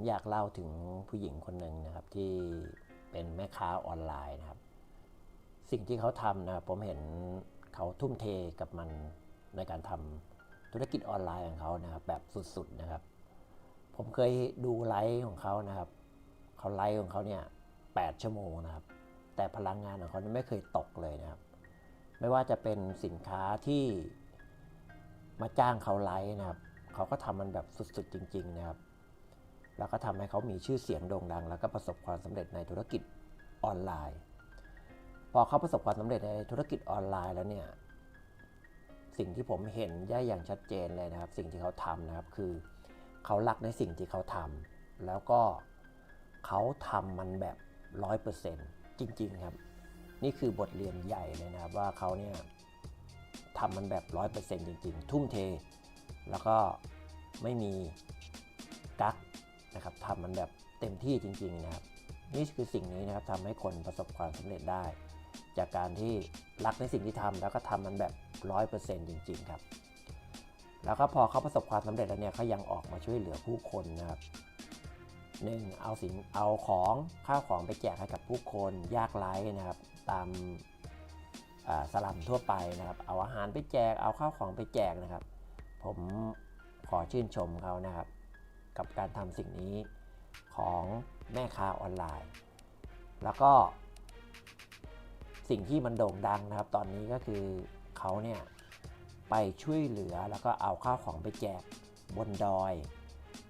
ผมอยากเล่าถึงผู้หญิงคนหนึ่งนะครับที่เป็นแม่ค้าออนไลน์นะครับ สิ่งที่เขาทำนะครับผมเห็นเขาทุ่มเทกับมันในการทำธุรกิจออนไลน์ของเขานะครับ แบบสุดๆนะครับ ผมเคยดูไลฟ์ของเขานะครับเขาไลฟ์ของเขาเนี่ยแปดชั่วโมงนะครับ แต่พลังงานของเขาไม่เคยตกเลยนะครับ ไม่ว่าจะเป็นสินค้าที่มาจ้างเขาไลฟ์นะครับ เขาก็ทำมันแบบสุดๆจริง ๆ นะครับ แล้วก็ทำให้เขามีชื่อเสียงโด่งดัง แล้วก็ประสบความสำเร็จในธุรกิจออนไลน์ พอเขาประสบความสำเร็จในธุรกิจออนไลน์แล้วเนี่ยสิ่งที่ผมเห็นได้อย่างชัดเจนเลยนะครับ สิ่งที่เขาทำนะครับคือเขารักในสิ่งที่เขาทำแล้วก็เขาทำมันแบบร้อยเปอร์เซ็นต์จริง ๆ ครับ นี่คือบทเรียนใหญ่เลยนะครับว่าเขาเนี่ยทำมันแบบร้อยเปอร์เซ็นต์จริง ๆ ทุ่มเท แล้วก็ไม่มีกัก นะครับทำมันแบบเต็มที่จริงๆนะครับ นี่คือสิ่งนี้นะครับทำให้คนประสบความสำเร็จได้ จากการที่รักในสิ่งที่ทำแล้วก็ทำมันแบบร้อยเปอร์เซ็นต์จริง ๆ ครับ แล้วก็พอเขาประสบความสำเร็จแล้วเนี่ยเขายังออกมาช่วยเหลือผู้คนนะครับหนึ่งเอาสินเอาของข้าวของไปแจกให้กับผู้คนยากไร้นะครับ ตามสลัมทั่วไปนะครับ เอาอาหารไปแจก เอาข้าวของไปแจกนะครับ ผมขอชื่นชมเขานะครับ กับการทำสิ่งนี้ของแม่ค้าออนไลน์ แล้วก็ สิ่งที่มันโด่งดังนะครับ ตอนนี้ก็คือเขาเนี่ยไปช่วยเหลือแล้วก็เอาข้าวของไปแจกบนดอย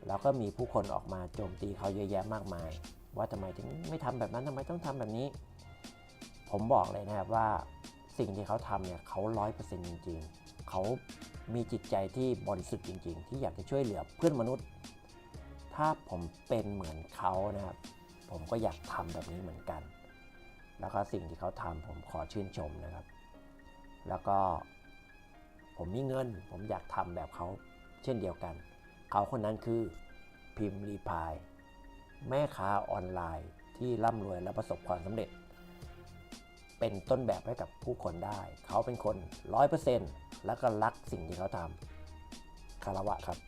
แล้วก็มีผู้คนออกมาโจมตีเขาเยอะแยะมากมาย ว่าทำไมถึงไม่ทำแบบนั้นทำไมต้องทำแบบนี้ ผมบอกเลยนะครับว่าสิ่งที่เขาทำเนี่ยเขาร้อยเปอร์เซ็นต์จริง ๆ เขามีจิตใจที่บริสุทธิ์จริง ๆ ที่อยากจะช่วยเหลือเพื่อนมนุษย์ ถ้าผมเป็นเหมือนเขานะครับ ผมก็อยากทำแบบนี้เหมือนกัน แล้วก็สิ่งที่เขาทำผมขอชื่นชมนะครับ แล้วก็ผมมีเงิน ผมอยากทำแบบเขาเช่นเดียวกัน เขาคนนั้นคือพิมพ์รีพาย แม่ค้าออนไลน์ที่ร่ำรวยและประสบความสำเร็จ เป็นต้นแบบให้กับผู้คนได้ เขาเป็นคนร้อยเปอร์เซนต์แล้วก็รักสิ่งที่เขาทำคารวะครับ